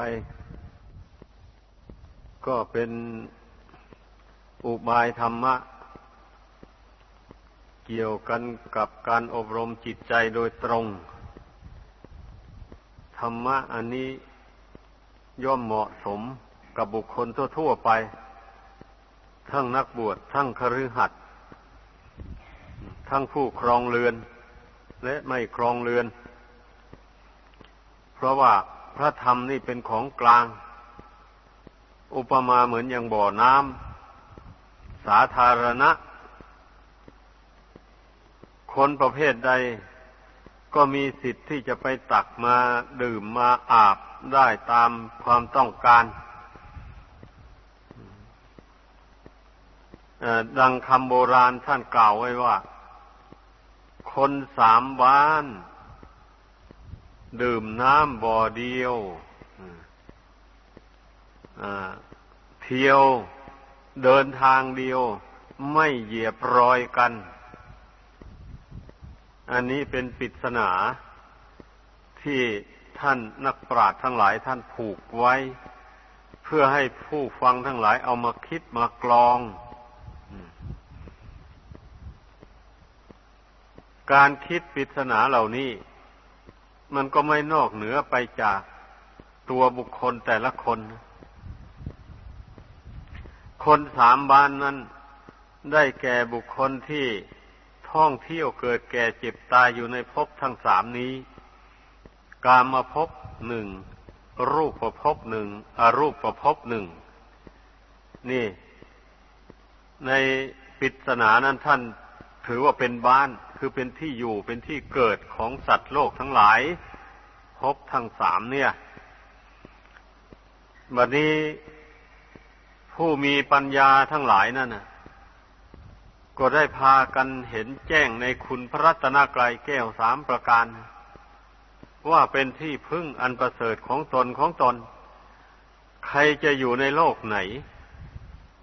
ไป ก็เป็นอุบายธรรมะ เกี่ยวกันกับการอบรมจิตใจโดยตรง ธรรมะอันนี้ย่อมเหมาะสมกับบุคคลทั่วๆไป ทั้งนักบวชทั้งคฤหัสถ์ทั้งผู้ครองเรือน และไม่ครองเรือน เพราะว่า พระธรรมนี่เป็นของกลาง อุปมาเหมือนอย่างบ่อน้ำสาธารณะ คนประเภทใด ก็มีสิทธิ์ที่จะไปตักมาดื่มมาอาบได้ตามความต้องการดังคำโบราณท่านกล่าวไว้ว่า คนสามบ้าน ดื่มน้ำบ่อเดียวเที่ยวเดินทางเดียว ไม่เหยียบรอยกัน อันนี้เป็นปริศนาที่ท่านนักปราชญ์ทั้งหลายท่านผูกไว้ เพื่อให้ผู้ฟังทั้งหลายเอามาคิดมากลอง การคิดปริศนาเหล่านี้ มันก็ไม่นอกเหนือไปจากตัวบุคคลแต่ละคน คนสามบ้านนั้นได้แก่บุคคลที่ท่องเที่ยวเกิดแก่เจ็บตายอยู่ในภพทั้งสามนี้ กามาพหนึ่ง รูปประพหนึ่งอรูปประพหนึ่ง นี่ ในปิศนานั้นท่านถือว่าเป็นบ้าน คือเป็นที่อยู่เป็นที่เกิดของสัตว์โลกทั้งหลายพบทั้งสามเนี่ยบัดนี้ผู้มีปัญญาทั้งหลายนั่นนะก็ได้พากันเห็นแจ้งในคุณพระรัตนกรัยแก้วสามประการ ว่าเป็นที่พึ่งอันประเสริฐของตนของตน ใครจะอยู่ในโลกไหน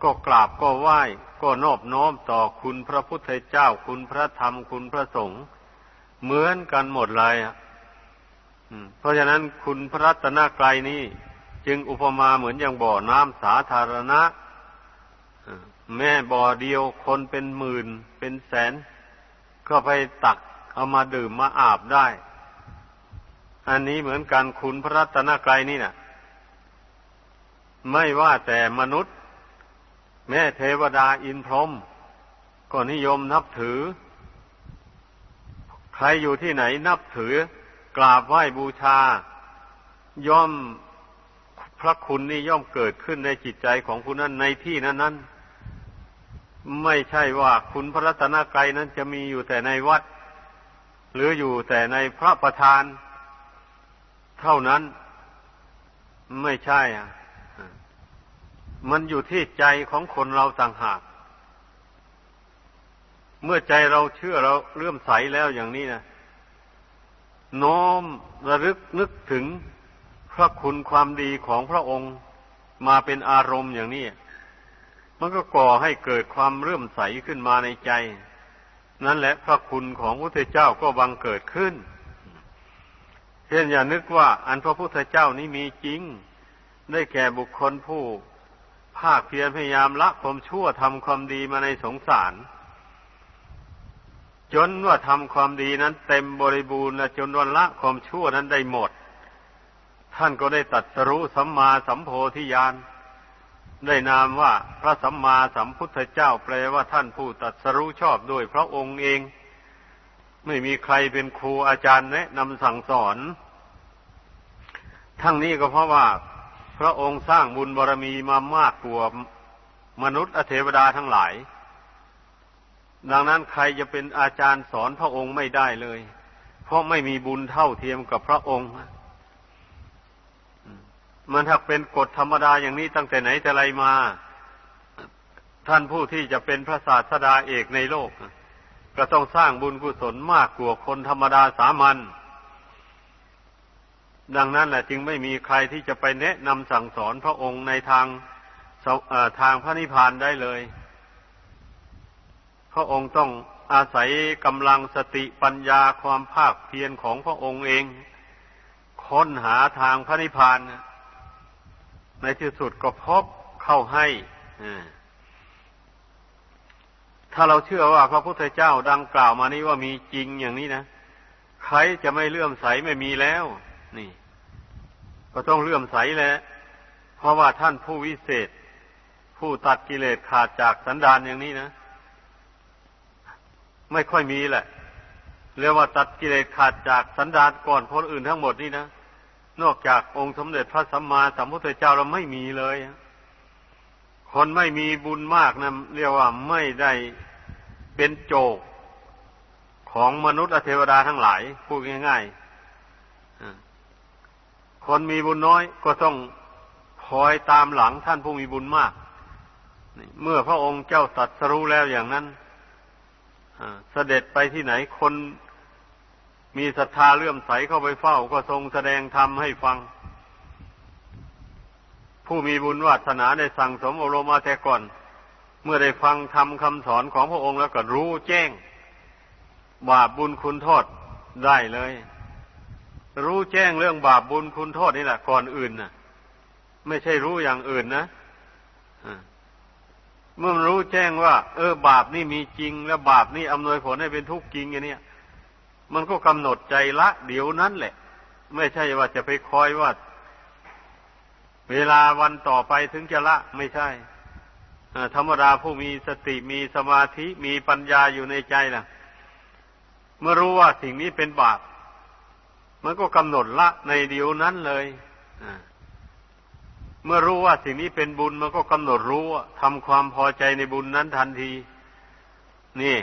ก็กราบก็ไหว้ ก็นอบน้อมต่อคุณพระพุทธเจ้า คุณพระธรรม คุณพระสงฆ์เหมือนกันหมดเลยอะเพราะฉะนั้นคุณพระรัตนกรัยนี้ จึงอุปมาเหมือนอย่างบ่อน้ำสาธารณะแม่บ่อเดียวคนเป็นหมื่นเป็นแสน ก็ไปตักเอามาดื่มมาอาบได้ อันนี้เหมือนกันคุณพระรัตนกรัยนี่นะไม่ว่าแต่มนุษย์ แม่เทวดาอินพรหมก็นิยมนับถือ ใครอยู่ที่ไหนนับถือ กราบไหว้บูชา ย่อมพระคุณนี่ย่อมเกิดขึ้นในจิตใจของผู้นั้นในที่นั้นนั้นไม่ใช่ว่าคุณพระรัตนกรัยนั้นจะมีอยู่แต่ในวัด หรืออยู่แต่ในพระประธาน เท่านั้นไม่ใช่อะ มันอยู่ที่ใจของคนเราต่างหาก เมื่อใจเราเชื่อเราเลื่อมใสแล้วอย่างนี้นะน้อมระลึกนึกถึงพระคุณความดีของพระองค์มาเป็นอารมณ์อย่างนี้ มันก็ก่อให้เกิดความเลื่อมใสขึ้นมาในใจ นั่นแหละพระคุณของพระพุทธเจ้าก็บังเกิดขึ้นเช่นอย่านึกว่า อันพระพุทธเจ้านี้มีจริง ได้แก่บุคคลผู้ ภาคเพียรพยายามละความชั่วทำความดีมาในสงสาร จนว่าทำความดีนั้น เต็มบริบูรณ์และจนวันละความชั่วนั้นได้หมด ท่านก็ได้ตัดสรู้สัมมาสัมโพธิญาณได้นามว่าพระสัมมาสัมพุทธเจ้าแปลว่าท่านผู้ตัดสรู้ชอบด้วยพระองค์เอง ไม่มีใครเป็นครูอาจารย์แนะนำสั่งสอน ทั้งนี้ก็เพราะว่า พระองค์สร้างบุญบารรมีมามากกว่ามนุษย์อเทวดาทั้งหลาย ดังนั้นใครจะเป็นอาจารย์สอนพระองค์ไม่ได้เลย เพราะไม่มีบุญเท่าเทียมกับพระองค์ มันถ้าเป็นกฎธรรมดาอย่างนี้ตั้งแต่ไหนแต่ไรมา ท่านผู้ที่จะเป็นพระศาสดาเอกในโลก ก็ต้องสร้างบุญกุศลมากกว่าคนธรรมดาสามัญ ดังนั้นแหละจึงไม่มีใครที่จะไปแนะนำสั่งสอนพระองค์ในทางทางพระนิพพานได้เลย พระองค์ต้องอาศัยกำลังสติปัญญาความภาคเพียรของพระองค์เอง ค้นหาทางพระนิพพาน ในที่สุดก็พบเข้าให้ถ้าเราเชื่อว่าพระพุทธเจ้าดังกล่าวมานี้ว่ามีจริงอย่างนี้นะ ใครจะไม่เลื่อมใสไม่มีแล้ว นี่ ก็ต้องเลื่อมใสแหละเพราะว่าท่านผู้วิเศษ ผู้ตัดกิเลสขาดจากสันดานอย่างนี้นะ ไม่ค่อยมีแหละเรียกว่าตัดกิเลสขาดจากสันดานก่อนคนอื่นทั้งหมดนี่นะนอกจากองค์สมเด็จพระสัมมาสัมพุทธเจ้าเราไม่มีเลยคนไม่มีบุญมากนะเรียกว่าไม่ได้เป็นโจกของมนุษย์เทวดาทั้งหลายพูดง่ายๆ คนมีบุญน้อยก็ต้องคอยตามหลังท่านผู้มีบุญมาก เมื่อพระองค์เจ้าตัดสรู้แล้วอย่างนั้นเสด็จไปที่ไหนคนมีศรัทธาเลื่อมใสเข้าไปเฝ้าก็ทรงแสดงธรรมให้ฟัง ผู้มีบุญวาสนาได้สั่งสมอารมณ์มาแต่ก่อน เมื่อได้ฟังธรรมคำสอนของพระองค์แล้วก็รู้แจ้ง บาปบุญคุณโทษได้เลย รู้แจ้งเรื่องบาปบุญคุณโทษนี่แหละก่อนอื่นนะไม่ใช่รู้อย่างอื่นนะเมื่อมันรู้แจ้งว่า เออ บาปนี่มีจริง แล้วบาปนี่อำนวยผลให้เป็นทุกข์จริงอย่างนี้มันก็กำหนดใจละ เดี๋ยวนั้นแหละ ไม่ใช่ว่าจะไปคอยว่า เวลาวันต่อไปถึงจะละ ไม่ใช่ธรรมดาผู้มีสติมีสมาธิมีปัญญาอยู่ในใจล่ะ เมื่อรู้ว่าสิ่งนี้เป็นบาป มันก็กำหนดละในเดียวนั้นเลยเมื่อรู้ว่าสิ่งนี้เป็นบุญมันก็กำหนดรู้ทำความพอใจในบุญนั้นทันที นี่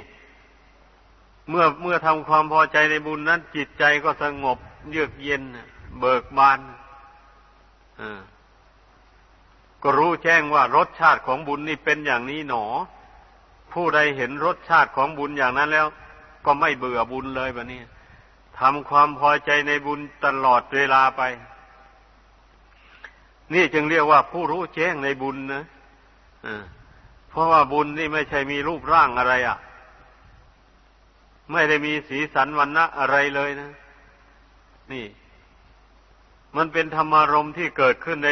เมื่อเมื่อทำความพอใจในบุญนั้น จิตใจก็สงบ เยือกเย็น เบิกบานก็รู้แจ้งว่ารสชาติของบุญนี่เป็นอย่างนี้หนอ ผู้ใดเห็นรสชาติของบุญอย่างนั้นแล้ว ก็ไม่เบื่อบุญเลยแบบนี้ ทำความพอใจในบุญตลอดเวลาไป นี่จึงเรียกว่าผู้รู้แจ้งในบุญนะเพราะว่าบุญนี่ไม่ใช่มีรูปร่างอะไรอะ่ะ ไม่ได้มีสีสันวันนะอะไรเลยนะ นี่ มันเป็นธรรมารมที่เกิดขึ้นใน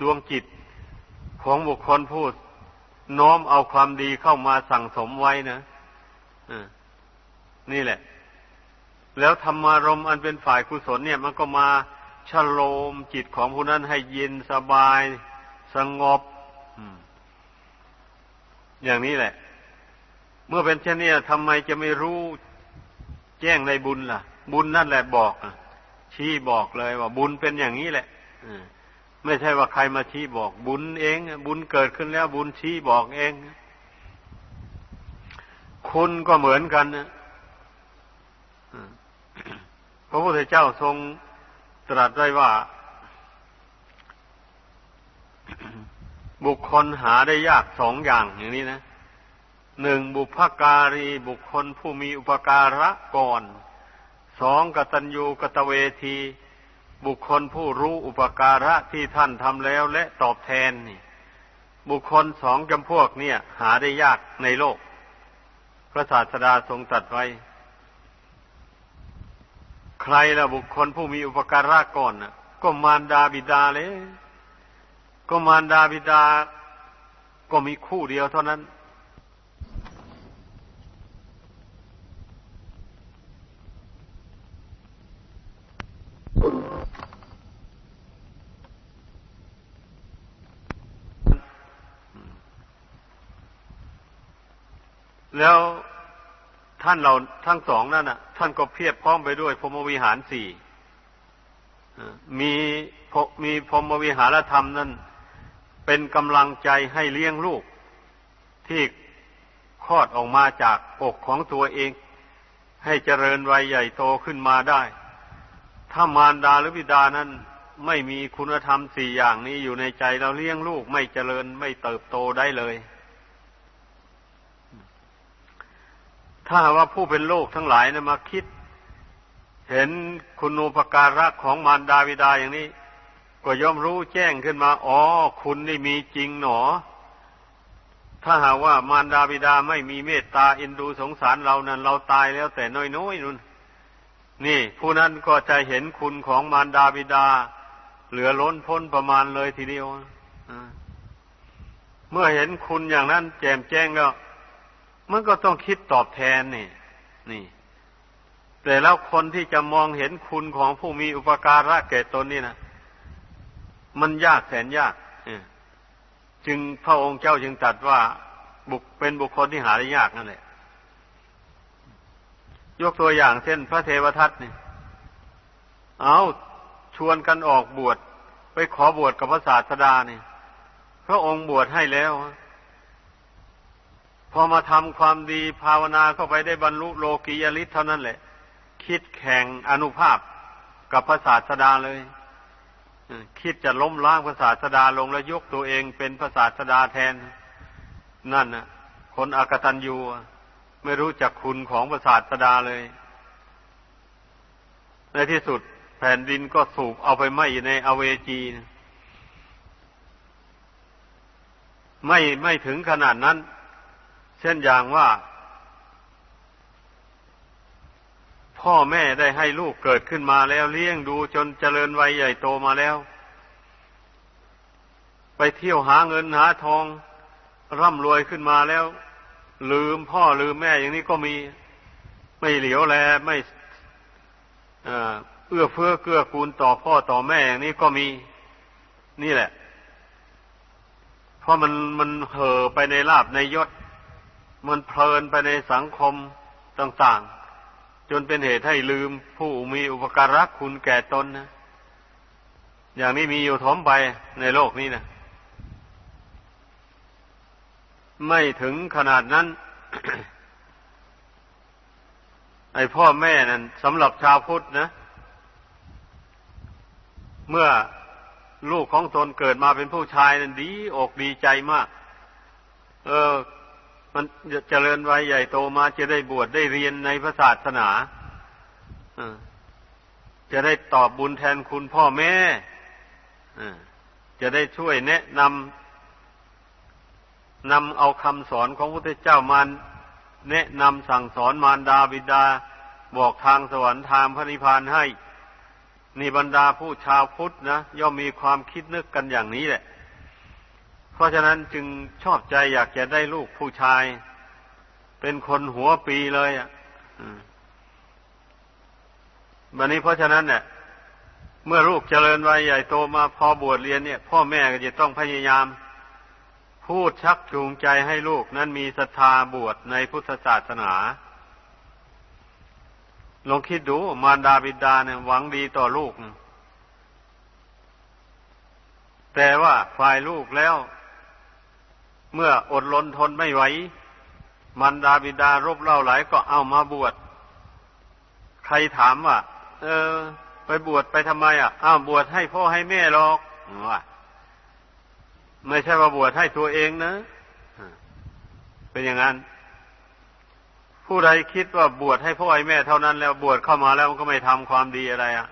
ดวงจิตของบุคคลผู้น้อมเอาความดีเข้ามาสั่งสมไว้นะนี่แหละ แล้วธรรมารมอันเป็นฝ่ายกุศลเนี่ย มันก็มาชโลมจิตของผู้นั้นให้เย็นสบาย สงบอย่างนี้แหละ เมื่อเป็นเช่นนี้ทำไมจะไม่รู้แจ้งในบุญล่ะ บุญนั่นแหละบอกชี้บอกเลยว่า บุญเป็นอย่างนี้แหละไม่ใช่ว่าใครมาชี้บอก บุญเอง บุญเกิดขึ้นแล้ว บุญชี้บอกเอง คุณก็เหมือนกันนะ พระพุทธเจ้าทรงตรัสไว้ว่า บุคคลหาได้ยากสองอย่างอย่างนี้นะหนึ่งบุพการีบุคคลผู้มีอุปการะก่อนสองกตัญญูกตเวที บุคคลผู้รู้อุปการะที่ท่านทำแล้วและตอบแทนนี่ บุคคลสองจำพวกเนี่ย หาได้ยากในโลก พระศาสดาทรงตรัสไว้ ใครละบุคคลผู้มีอุปการะก่อนน่ะ ก็มารดาบิดาเลย ก็มารดาบิดา ก็มีคู่เดียวเท่านั้น แล้ว ท่านเราทั้งสองนั่นน่ะ ท่านก็เพียบพร้อมไปด้วยพรมวิหารสี่มีมีพรมวิหารธรรมนั่น เป็นกำลังใจให้เลี้ยงลูก ที่คลอดออกมาจากอกของตัวเอง ให้เจริญวัยใหญ่โตขึ้นมาได้ ถ้ามารดาหรือบิดานั้นไม่มีคุณธรรมสี่อย่างนี้อยู่ในใจเราเลี้ยงลูกไม่เจริญไม่เติบโตได้เลย ถ้าว่าผู้เป็นโลกทั้งหลายนะมาคิด เห็นคุณูปการะของมารดาวิดาอย่างนี้ ก็ย่อมรู้แจ้งขึ้นมา อ๋อ คุณนี่มีจริงหนอ ถ้าหากว่ามารดาบิดาไม่มีเมตตาอินดูสงสารเรานั้น เราตายแล้วแต่น้อยๆนุ่นนี่ ผู้นั้นก็จะเห็นคุณของมารดาบิดา เหลือล้นพ้นประมาณเลยทีเดียวเมื่อเห็นคุณอย่างนั้น แจ่มแจ้งก็ มันก็ต้องคิดตอบแทนนี่ นี่ แต่แล้วคนที่จะมองเห็นคุณของผู้มีอุปการะแก่ตนนี่นะมันยากแสนยากจึงพระองค์เจ้าจึงตรัสว่าบุคเป็นบุคคลที่หาได้ยากนั่นแหละยกตัวอย่างเช่นพระเทวทัตนี่เอาชวนกันออกบวชไปขอบวชกับพระศาสดานี่พระองค์บวชให้แล้ว พอมาทำความดีภาวนาเข้าไปได้บรรลุโลกียฤทธิ์เท่านั้นแหละ คิดแข่งอนุภาพกับพระศาสดาเลยคิดจะล้มล้างพระศาสดาลงแล้วยกตัวเองเป็นพระศาสดาแทน นั่นน่ะ คนอากตันยูไม่รู้จักคุณของพระศาสดาเลย ในที่สุดแผ่นดินก็สูบเอาไปไหม้ในอเวจีไม่ไม่ถึงขนาดนั้น เช่นอย่างว่า พ่อแม่ได้ให้ลูกเกิดขึ้นมาแล้วเลี้ยงดูจนเจริญวัยใหญ่โตมาแล้ว ไปเที่ยวหาเงินหาทอง ร่ำรวยขึ้นมาแล้ว ลืมพ่อลืมแม่อย่างนี้ก็มีไม่เหลียวแลไม่เอื้อเฟื้อเกื้อกูลต่อพ่อต่อแม่อย่างนี้ก็มีนี่แหละ เพราะมันมันเห่อไปในลาบในยศ มันเพลินไปในสังคมต่างๆ จนเป็นเหตุให้ลืมผู้มีอุปการะคุณแก่ตนนะอย่างนี้มีอยู่ถมไปในโลกนี้นะไม่ถึงขนาดนั้น ไอพ่อแม่นั่นสำหรับชาวพุทธนะ เมื่อลูกของตนเกิดมาเป็นผู้ชายนั้นดีอกดีใจมาก เออ มันจะเจริญวัยใหญ่โตมาจะได้บวชได้เรียนในพระศาสนาจะได้ตอบบุญแทนคุณพ่อแม่จะได้ช่วยแนะนำนำเอาคำสอนของพระพุทธเจ้ามาแนะนำสั่งสอนมารดาบิดา บอกทางสวรรค์ทางพระนิพพานให้นี่บรรดาผู้ชาวพุทธนะย่อมมีความคิดนึกกันอย่างนี้แหละ ราะฉะนั้นจึงชอบใจอยากจะได้ลูกผู้ชาย เป็นคนหัวปีเลยอะวันนี้เพราะฉะนั้นเนี่ยเมื่อลูกเจริญวัยใหญ่โตมาพอบวชเรียนเนี่ย พ่อแม่ก็จะต้องพยายาม พูดชักจูงใจให้ลูกนั้นมีศรัทธาบวชในพุทธศาสนาลองคิดดูมารดาบิดาเนี่ยหวังดีต่อลูก แต่ว่าฝ่ายลูกแล้ว เมื่ออดลนทนไม่ไหวมารดาบิดารบเล่าหลายก็เอามาบวช ใครถามว่า เออ ไปบวชไปทำไมอะอ้าวบวชให้พ่อให้แม่หรอกว่าไม่ใช่ว่าบวชให้ตัวเองนะ เป็นอย่างนั้น ผู้ใดคิดว่าบวชให้พ่อให้แม่เท่านั้นแล้วบวชเข้ามาแล้วมันก็ไม่ทำความดีอะไรอะ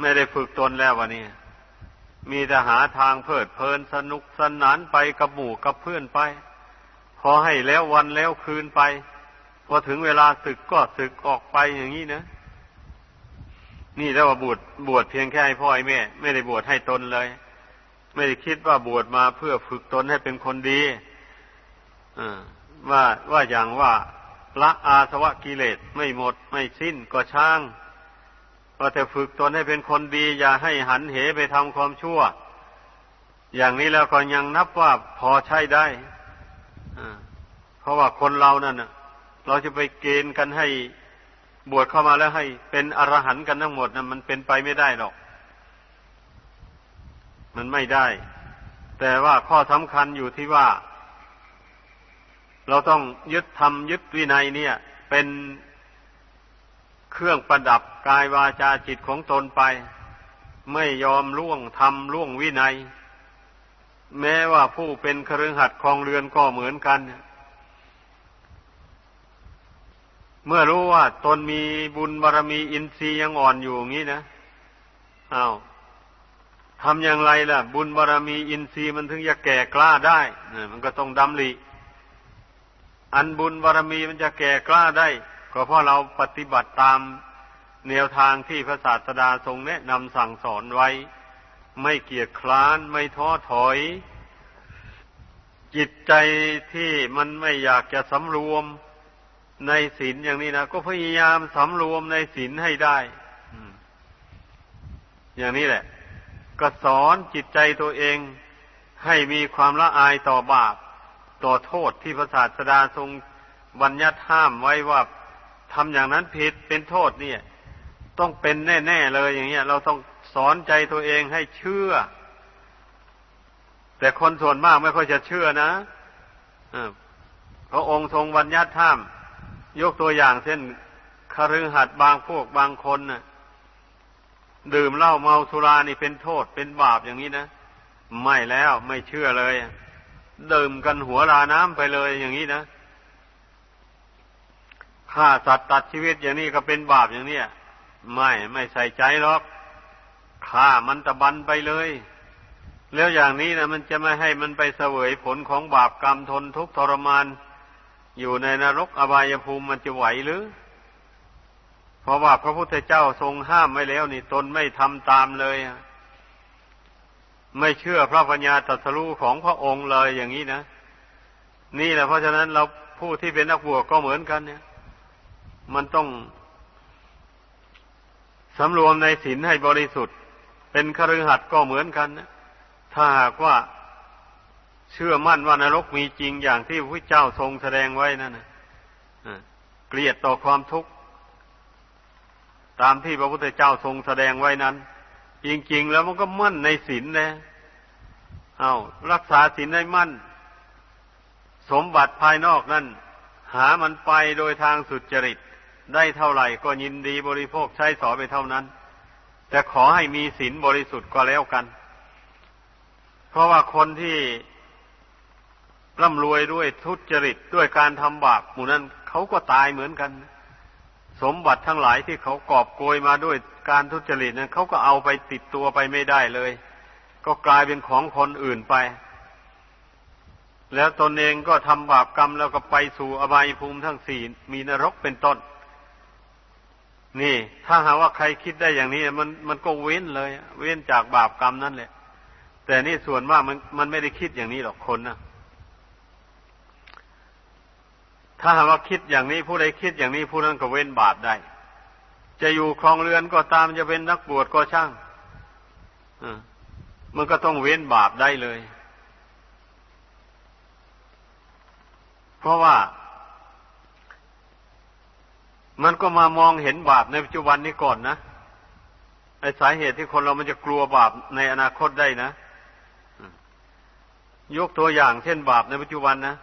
ไม่ได้ฝึกตนแล้ววันนี้ มีแต่หาทางเพลิดเพลินสนุกสนานไปกับหมู่กับเพื่อนไปพอให้แล้ววันแล้วคืนไป พอถึงเวลาศึกก็ศึกออกไปอย่างนี้นะนี่แล้วว่าบวชบวชเพียงแค่ให้พ่อให้แม่ ไม่ได้บวชให้ตนเลย ไม่ได้คิดว่าบวชมาเพื่อฝึกตนให้เป็นคนดีว่าว่าอย่างว่าละอาสวะกิเลสไม่หมดไม่สิ้นก็ช่าง ก็แต่ฝึกตนให้เป็นคนดี อย่าให้หันเหไปทำความชั่ว อย่างนี้แล้วก็ยังนับว่าพอใช้ได้เพราะว่าคนเรานั่นเราจะไปเกณฑ์กันให้บวชเข้ามาแล้วให้เป็นอรหันต์กันทั้งหมดนะมันเป็นไปไม่ได้หรอก มันไม่ได้ แต่ว่าข้อสำคัญอยู่ที่ว่า เราต้องยึดธรรมยึดวินัยเนี่ย เป็น เครื่องประดับกายวาจาจิตของตนไป ไม่ยอมล่วงธรรมล่วงวินัย แม้ว่าผู้เป็นครือขัดคลองเรือนก็เหมือนกัน เมื่อรู้ว่าตนมีบุญบารรมีอินทรีย์ยังอ่อนอยู่อย่างนี้นะอา้าวทำอย่างไรล่ะ บุญบารรมีอินทรีย์มันถึงจะแก่กล้าได้มันก็ต้องดำริอันบุญบารมีมันจะแก่กล้าได้ ก็เพราะเราปฏิบัติตามแนวทางที่พระศาสดาทรงแนะนำสั่งสอนไว้ ไม่เกียจคร้านไม่ท้อถอย จิตใจที่มันไม่อยากจะสำรวมในศีลอย่างนี้นะก็พยายามสำรวมในศีลให้ได้อย่างนี้แหละ ก็สอนจิตใจตัวเองให้มีความละอายต่อบาป ต่อโทษที่พระศาสดาทรงบัญญัติห้ามไว้ว่า ทำอย่างนั้นผิดเป็นโทษเนี่ย ต้องเป็นแน่ๆเลยอย่างเงี้ย เราต้องสอนใจตัวเองให้เชื่อ แต่คนส่วนมากไม่ค่อยจะเชื่อนะพระองค์ทรงบัญญัติห้าม ยกตัวอย่างเช่นคฤหัสถ์บางพวกบางคนนะ่ะดื่มเหล้าเมาสุรานี่เป็นโทษเป็นบาปอย่างนี้นะไม่แล้วไม่เชื่อเลย ดื่มกันหัวลาน้ำไปเลยอย่างนี้นะ ฆ่าสัตว์ตัดชีวิตอย่างนี้ก็เป็นบาปอย่างนี้ไม่ไม่ใส่ใจหรอกฆ่ามันตะบันไปเลย แล้วอย่างนี้นะมันจะไม่ให้มันไปเสวยผลของบาปกรรมทนทุกข์ทรมาน อยู่ในนรกอบายภูมิมันจะไหวหรือ เพราะว่าพระพุทธเจ้าทรงห้ามไว้แล้วนี่ตนไม่ทำตามเลยไม่เชื่อพระปัญญาตรัสรู้ของพระองค์เลยอย่างนี้นะ นี่แหละเพราะฉะนั้นเราผู้ที่เป็นนักบวชก็เหมือนกันเนี่ย มันต้องสำรวมในศีลให้บริสุทธิ์ เป็นคฤหัสถ์ก็เหมือนกันนะถ้าหากว่าเชื่อมั่นว่านรกมีจริงอย่างที่พระเจ้าทรงแสดงไว้นั่นนะเกลียดต่อความทุกข์ตามที่พระพุทธเจ้าทรงแสดงไว้นั้น จริง ๆ แล้วมันก็มั่นในศีลนะเอารักษาศีลให้มั่น สมบัติภายนอกนั้นหามันไปโดยทางสุจริต ได้เท่าไหร่ก็ยินดีบริโภคใช้สอยไปเท่านั้น แต่ขอให้มีศีลบริสุทธิ์ก็แล้วกัน เพราะว่าคนที่ร่ำรวยด้วยทุจริตด้วยการทำบาปหมู่นั้นเขาก็ตายเหมือนกัน สมบัติทั้งหลายที่เขากอบโกยมาด้วยการทุจริตนั้นเขาก็เอาไปติดตัวไปไม่ได้เลย ก็กลายเป็นของคนอื่นไป แล้วตนเองก็ทำบาปกรรมแล้วก็ไปสู่อบายภูมิทั้งสี่มีนรกเป็นต้น นี่ ถ้าหาว่าใครคิดได้อย่างนี้ มันมันก็เว้นเลย เว้นจากบาปกรรมนั่นแหละ แต่นี่ส่วนมากมันมันไม่ได้คิดอย่างนี้หรอกคนนะถ้าหากว่าคิดอย่างนี้ผู้ใดคิดอย่างนี้ผู้นั้นก็เว้นบาปได้ จะอยู่ครองเรือนก็ตามจะเป็นนักบวชก็ช่างมันก็ต้องเว้นบาปได้เลย เพราะว่า มันก็มามองเห็นบาปในปัจจุบันนี้ก่อนนะไอ้สาเหตุที่คนเรามันจะกลัวบาปในอนาคตได้นะยกตัวอย่างเช่นบาปในปัจจุบันนะ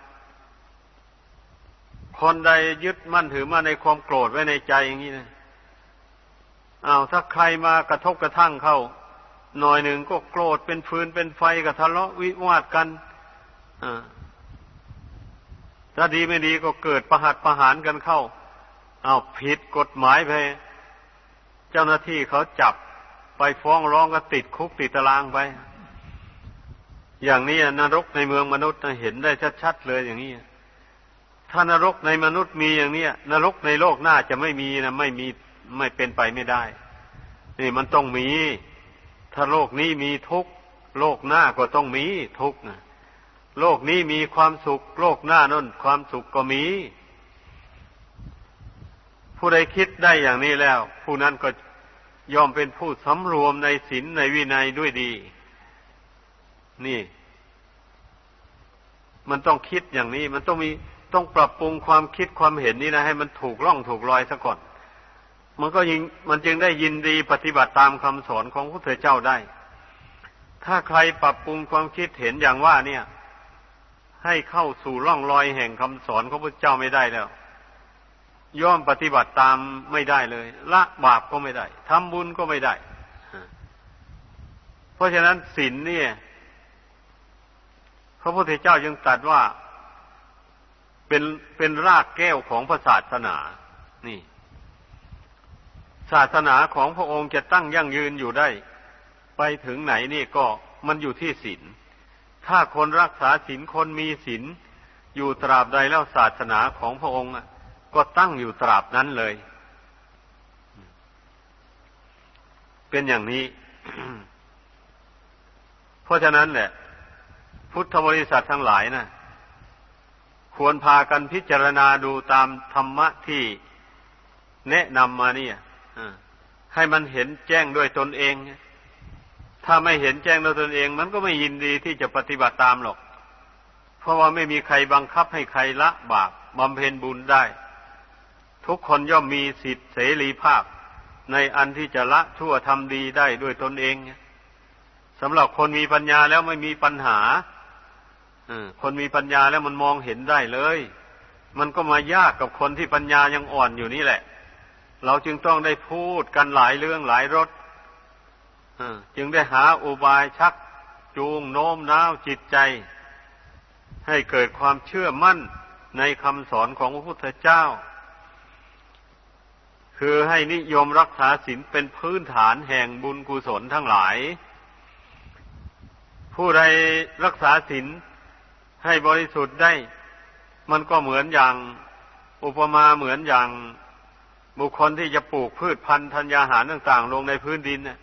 คนใดยึดมั่นถือมาในความโกรธไว้ในใจอย่างนี้นะอ้าวถ้าใครมากระทบกระทั่งเข้า หน่อยหนึ่งก็โกรธเป็นฟืนเป็นไฟกับทะเลาะวิวาทกันอ่าถ้าดีไม่ดีก็เกิดประหัตประหารกันเข้า อ้าวผิดกฎหมายไป เจ้าหน้าที่เขาจับไปฟ้องร้องก็ติดคุกติดตารางไป อย่างนี้นรกในเมืองมนุษย์เห็นได้ชัดๆเลยอย่างนี้ถ้านรกในมนุษย์มีอย่างเนี้ย นรกในโลกหน้าจะไม่มีนะไม่มีไม่เป็นไปไม่ได้ นี่มันต้องมี ถ้าโลกนี้มีทุกโลกหน้าก็ต้องมีทุกนะโลกนี้มีความสุข โลกหน้านั่นความสุขก็มี ผู้ใดคิดได้อย่างนี้แล้ว ผู้นั้นก็ยอมเป็นผู้สำรวมในศีลในวินัยด้วยดี นี่ มันต้องคิดอย่างนี้ มันต้องมีต้องปรับปรุงความคิดความเห็นนี้นะให้มันถูกล่องถูกรอยซะก่อน มันก็ยิงมันจึงได้ยินดีปฏิบัติตามคำสอนของพระเถรเจ้าได้ ถ้าใครปรับปรุงความคิดเห็นอย่างว่าเนี่ย ให้เข้าสู่ร่องรอยแห่งคำสอนของพระเจ้าไม่ได้แล้ว ย่อมปฏิบัติตามไม่ได้เลย ละบาปก็ไม่ได้ทำบุญก็ไม่ได้ เพราะฉะนั้นศีลเนี่ย พระพุทธเจ้ายังตรัสว่าเป็นเป็นรากแก้วของพระศาสนา นี่ ศาสนาของพระองค์จะตั้งยั่งยืนอยู่ได้ ไปถึงไหนนี่ก็มันอยู่ที่ศีล ถ้าคนรักษาศีลคนมีศีลอยู่ตราบใดแล้วศาสนาของพระองค์ ก็ตั้งอยู่ตราบนั้นเลย เป็นอย่างนี้ เพราะฉะนั้นแหละ พุทธบริษัททั้งหลายนะควรพากันพิจารณาดูตามธรรมะที่แนะนำมาเนี่ยให้มันเห็นแจ้งด้วยตนเอง ถ้าไม่เห็นแจ้งด้วยตนเอง มันก็ไม่ยินดีที่จะปฏิบัติตามหรอก เพราะว่าไม่มีใครบังคับให้ใครละบาปบำเพ็ญบุญได้ ทุกคนย่อมมีสิทธิเสรีภาพ ในอันที่จะละชั่วทำดีได้ด้วยตนเองสำหรับคนมีปัญญาแล้วไม่มีปัญหาคนมีปัญญาแล้วมันมองเห็นได้เลย มันก็มายากกับคนที่ปัญญายังอ่อนอยู่นี่แหละ เราจึงต้องได้พูดกันหลายเรื่องหลายรสจึงได้หาอุบายชักจูงโน้มน้าวจิตใจ ให้เกิดความเชื่อมั่นในคำสอนของพระพุทธเจ้า คือให้นิยมรักษาศีลเป็นพื้นฐานแห่งบุญกุศลทั้งหลาย ผู้ใดรักษาศีลให้บริสุทธิ์ได้ มันก็เหมือนอย่างอุปมาเหมือนอย่างบุคคลที่จะปลูกพืชพันธุ์ธัญญาหารต่าง ๆ ลงในพื้นดินเนี่ย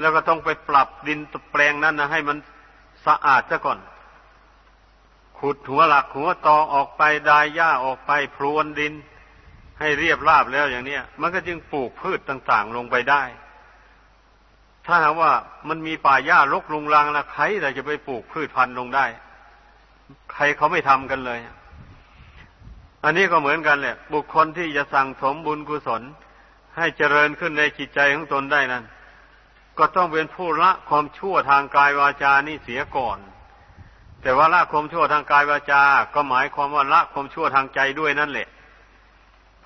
แล้วก็ต้องไปปรับดินแปลงนั้นนะให้มันสะอาดซะก่อน ขุดหัวหลักหัวตอออกไปดายหญ้าออกไปพรวนดิน ให้เรียบราบแล้วอย่างเนี้ย มันก็จึงปลูกพืชต่าง ๆ ลงไปได้ ถ้าหากว่ามันมีป่าหญ้ารกลุงรังล้วใครจะไปปลูกพืชพันธุ์ลงได้ ใครเขาไม่ทำกันเลย อันนี้ก็เหมือนกันแหละ บุคคลที่จะสั่งสมบุญกุศล ให้เจริญขึ้นในจิตใจของตนได้นั้น ก็ต้องเป็นผู้ละความชั่วทางกายวาจานี่เสียก่อน แต่ว่าละความชั่วทางกายวาจา ก็หมายความว่าละความชั่วทางใจด้วยนั่นแหละ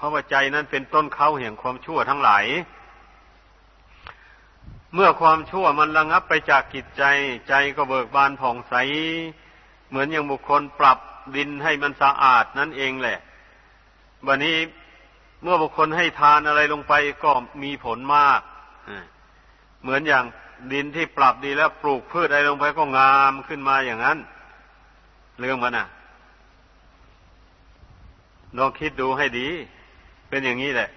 ราะว่าใจนั้นเป็นต้นเขาแห่งความชั่วทั้งหลาย เมื่อความชั่วมันระงับไปจากจิตใจ ใจก็เบิกบานผ่องใส เหมือนอย่างบุคคลปรับดินให้มันสะอาดนั่นเองแหละบันนี้เมื่อบุคคลให้ทานอะไรลงไปก็มีผลมาก เหมือนอย่างดินที่ปรับดีแล้วปลูกพืชอะไรลงไปก็งามขึ้นมาอย่างนั้น เรื่องมันอะลองคิดดูให้ดี เป็นอย่างนี้แหละ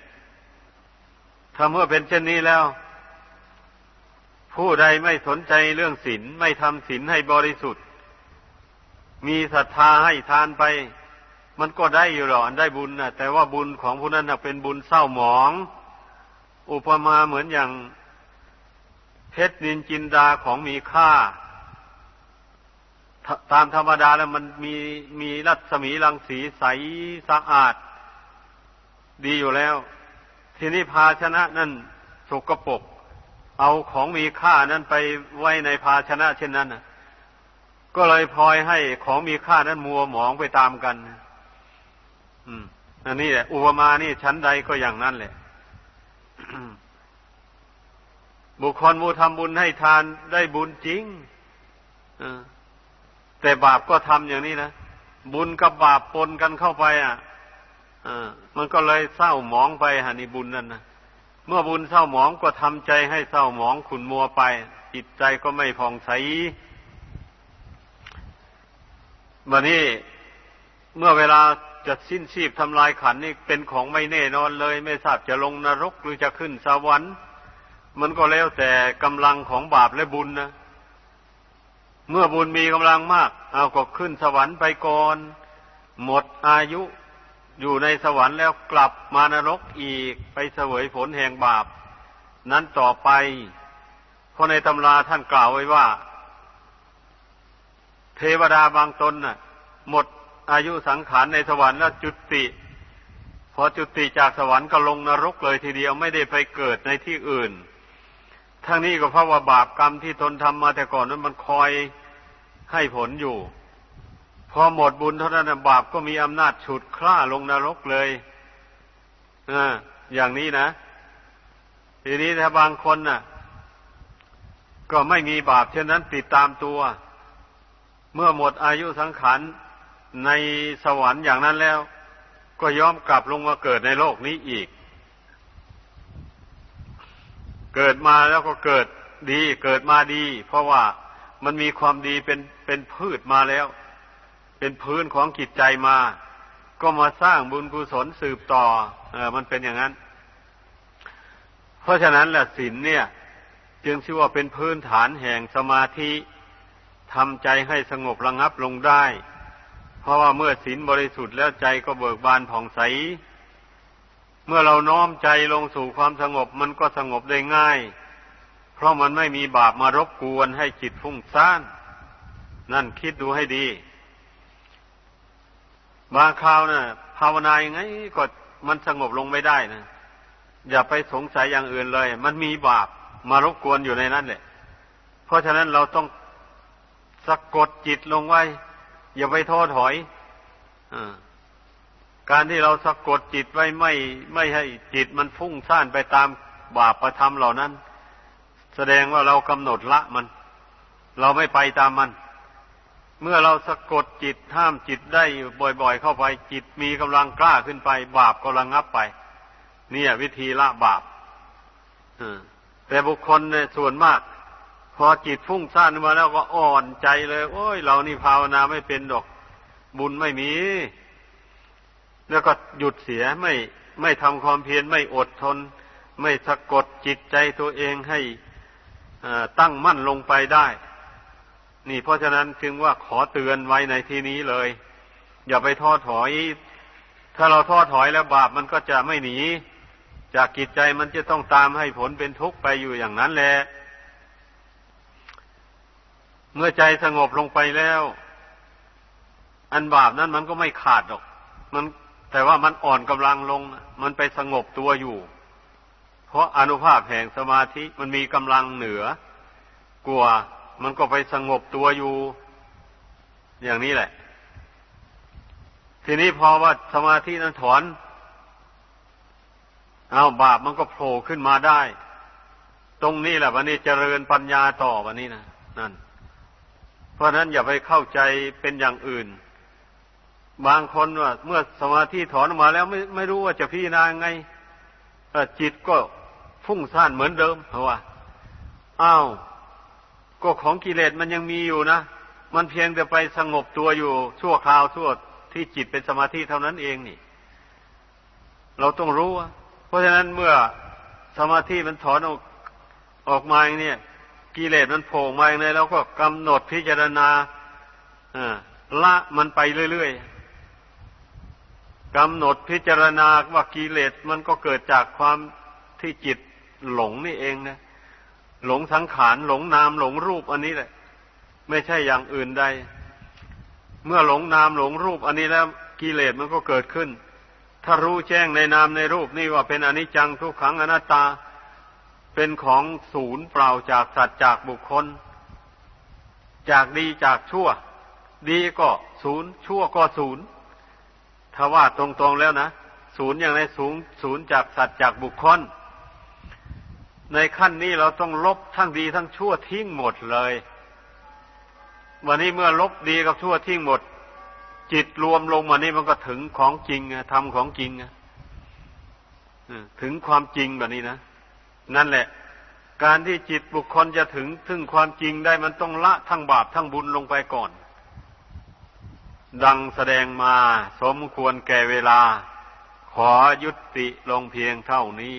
ถ้าเมื่อเป็นเช่นนี้แล้ว ผู้ใดไม่สนใจเรื่องศีลไม่ทำศีลให้บริสุทธิ์ มีศรัทธาให้ทานไป มันก็ได้อยู่หรอกได้บุญนะแต่ว่าบุญของผู้นั้นเป็นบุญเศร้าหมอง อุปมาเหมือนอย่างเพชรนินจินดาของมีค่า ตามธรรมดาแล้วมันมีมีรัศมีรังสีใสสะอาด ดีอยู่แล้ว ทีนี้ภาชนะนั่นสกปรกเอาของมีค่านั้นไปไว้ในภาชนะเช่นนั้นก็เลยพลอยให้ของมีค่านั้นมัวหมองไปตามกัน อืม อันนี้แหละ อุปมานี่ชั้นใดก็อย่างนั้นแหละบุคคลมูทำบุญให้ทานได้บุญจริงแต่บาปก็ทำอย่างนี้นะ บุญกับบาปปนกันเข้าไป อะ มันก็เลยเศร้าหมองไปฮะนี่บุญนั่นนะเมื่อบุญเศร้าหมองก็ทำใจให้เศร้าหมองขุนมัวไป จิตใจก็ไม่ผ่องใสวันนี้เมื่อเวลาจะสิ้นชีพทำลายขันนี่เป็นของไม่แน่นอนเลย ไม่ทราบจะลงนรกหรือจะขึ้นสวรรค์ มันก็แล้วแต่กำลังของบาปและบุญนะเมื่อบุญมีกำลังมาก เอาก็ขึ้นสวรรค์ไปก่อน หมดอายุ อยู่ในสวรรค์แล้วกลับมานรกอีกไปเสวยผลแห่งบาป นั้นต่อไปเพราะในตำราท่านกล่าวไว้ว่า เทวดาบางตนน่ะ หมดอายุสังขารในสวรรค์แล้วจุติ พอจุติจากสวรรค์ก็ลงนรกเลยทีเดียวไม่ได้ไปเกิดในที่อื่น ทั้งนี้ก็เพราะว่าบาปกรรมที่ตนทำมาแต่ก่อนนั้นมันคอยให้ผลอยู่ พอหมดบุญเท่านั้นบาปก็มีอำนาจฉุดคล้าลงนรกเลยออย่างนี้นะ ทีนี้ถ้าบางคนน่ะ ก็ไม่มีบาปเช่นนั้นติดตามตัว เมื่อหมดอายุสังขารในสวรรค์อย่างนั้นแล้ว ก็ยอมกลับลงมาเกิดในโลกนี้อีก เกิดมาแล้วก็เกิดดี เกิดมาดี เพราะว่ามันมีความดีเป็นเป็นพืชมาแล้ว เป็นพื้นของจิตใจมา ก็มาสร้างบุญกุศลสืบต่อ เออมันเป็นอย่างนั้น เพราะฉะนั้นแหละศีลเนี่ย จึงชื่อว่าเป็นพื้นฐานแห่งสมาธิทำใจให้สงบระงับลงได้ เพราะว่าเมื่อศีลบริสุทธิ์แล้วใจก็เบิกบานผ่องใส เมื่อเราน้อมใจลงสู่ความสงบมันก็สงบได้ง่าย เพราะมันไม่มีบาปมารบกวนให้จิตฟุ้งซ่าน นั่นคิดดูให้ดี บางคราวนะ่ะ ภาวนายังไงก็มันสงบลงไม่ได้นะอย่าไปสงสัยอย่างอื่นเลย มันมีบาปมารบกวนอยู่ในนั้นแหละ เพราะฉะนั้นเราต้องสะกดจิตลงไว้ อย่าไปท้อถอยอการที่เราสะกดจิตไว้ไม่ ไม่ให้จิตมันฟุ้งซ่านไปตามบาปประทำเหล่านั้น แสดงว่าเรากำหนดละมัน เราไม่ไปตามมัน เมื่อเราสะกดจิตห้ามจิตได้บ่อยๆ เข้าไปจิตมีกำลังกล้าขึ้นไป บาปก็ระงับไป เนี่ย วิธีละบาปแต่บุคคลเนี่ยส่วนมาก พอจิตฟุ้งซ่านมาแล้วก็อ่อนใจเลย โอ้ย เรานี่ภาวนาไม่เป็นดอก บุญไม่มี แล้วก็หยุดเสียไม่ไม่ทำความเพียรไม่อดทน ไม่สะกดจิตใจตัวเองให้ตั้งมั่นลงไปได้ นี่เพราะฉะนั้นจึงว่าขอเตือนไว้ในที่นี้เลย อย่าไปท้อถอย ถ้าเราท้อถอยแล้วบาปมันก็จะไม่หนี จากกิจใจมันจะต้องตามให้ผลเป็นทุกข์ไปอยู่อย่างนั้นแหละเมื่อใจสงบลงไปแล้ว อันบาปนั้นมันก็ไม่ขาดหรอก มันแต่ว่ามันอ่อนกำลังลง มันไปสงบตัวอยู่ เพราะอนุภาพแห่งสมาธิมันมีกำลังเหนือกลัว มันก็ไปสงบตัวอยู่อย่างนี้แหละ ทีนี้พอว่าสมาธินั้นถอน เอาบาปมันก็โผล่ขึ้นมาได้ ตรงนี้แหละวันนี้เจริญปัญญาต่อวันนี้นะนั่น เพราะนั้นอย่าไปเข้าใจเป็นอย่างอื่น บางคนว่าเมื่อสมาธิถอนออกมาแล้วไม่ไม่รู้ว่าจะพิจารณาไงจิตก็ฟุ้งซ่านเหมือนเดิมเพราะว่าอ้าว ก็ของกิเลสมันยังมีอยู่นะ มันเพียงแต่ไปสงบตัวอยู่ชั่วคราวชั่วที่จิตเป็นสมาธิเท่านั้นเองนี่ เราต้องรู้ เพราะฉะนั้นเมื่อสมาธิมันถอนออกออกมาอย่างนี้กิเลสมันโผล่มาอย่างนี้เราก็กำหนดพิจารณาละมันไปเรื่อยๆกำหนดพิจารณาว่ากิเลสมันก็เกิดจากความที่จิตหลงนี่เองนะ หลงสังขารหลงนามหลงรูปอันนี้แหละ ไม่ใช่อย่างอื่นใด เมื่อหลงนามหลงรูปอันนี้แล้วกิเลสมันก็เกิดขึ้น ถ้ารู้แจ้งในนามในรูปนี่ว่าเป็นอนิจจังทุกขังอนัตตา เป็นของศูนย์เปล่าจากสัตว์จากบุคคล จากดีจากชั่ว ดีก็ศูนย์ชั่วก็ศูนย์ถ้าว่าตรงๆแล้วนะศูนย์อย่างไรศูนย์ศูนย์จากสัตว์จากบุคคล ในขั้นนี้เราต้องลบทั้งดีทั้งชั่วทิ้งหมดเลย วันนี้เมื่อลบดีกับชั่วทิ้งหมด จิตรวมลงมานี่มันก็ถึงของจริงทำของจริงถึงความจริงแบบนี้นะ นั่นแหละ การที่จิตบุคคลจะถึงถึงความจริงได้มันต้องละทั้งบาปทั้งบุญลงไปก่อน ดังแสดงมาสมควรแก่เวลา ขอยุติลงเพียงเท่านี้